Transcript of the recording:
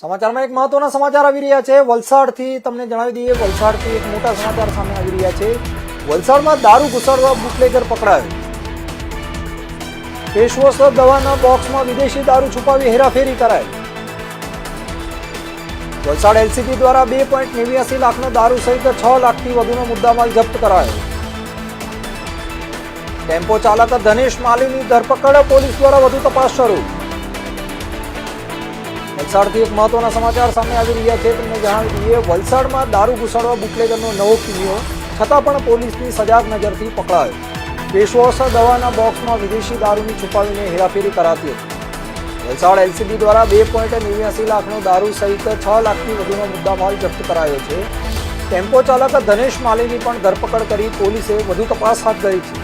સમાચારમાં એક મહત્વના સમાચાર આવી રહ્યા છે. વલસાડથી તમને જણાવી દઈએ, વલસાડથી એક મોટા સમાચાર સામે આવી રહ્યા છે. વલસાડમાં દારૂ ઘુસાડવા બુકલેગર પકડાયો. પેશવસ્ત દવાના બોક્સમાં વિદેશી દારૂ છુપાવી હેરાફેરી કરાય વલસાડ એલસીબી દ્વારા બે પોઈન્ટ નેવ્યાસી લાખનો દારૂ સહિત છ લાખથી વધુનો મુદ્દામાલ જપ્ત કરાયો. ટેમ્પો ચાલક ધનેશ માલીની ધરપકડ પોલીસ દ્વારા વધુ તપાસ શરૂ. વલસાડથી એક મહત્વના સમાચાર સામે આવી રહ્યા છે. તમને જણાવી દઈએ, વલસાડમાં દારૂ ઘુસાડવા બુકલેગરનો નવો કિલ્લો, છતાં પણ પોલીસની સજાગ નજરથી પકડાયો. પેશવોસ દવાના બોક્સમાં વિદેશી દારૂની છુપાવીને હેરાફેરી કરાતી હતી. વલસાડ એલસીબી દ્વારા બે પોઈન્ટ નેવ્યાસી લાખનો દારૂ સહિત છ લાખથી વધુનો મુદ્દામાલ જપ્ત કરાયો છે. ટેમ્પો ચાલક ધનેશ માલીની પણ ધરપકડ કરી પોલીસે વધુ તપાસ હાથ ધરી છે.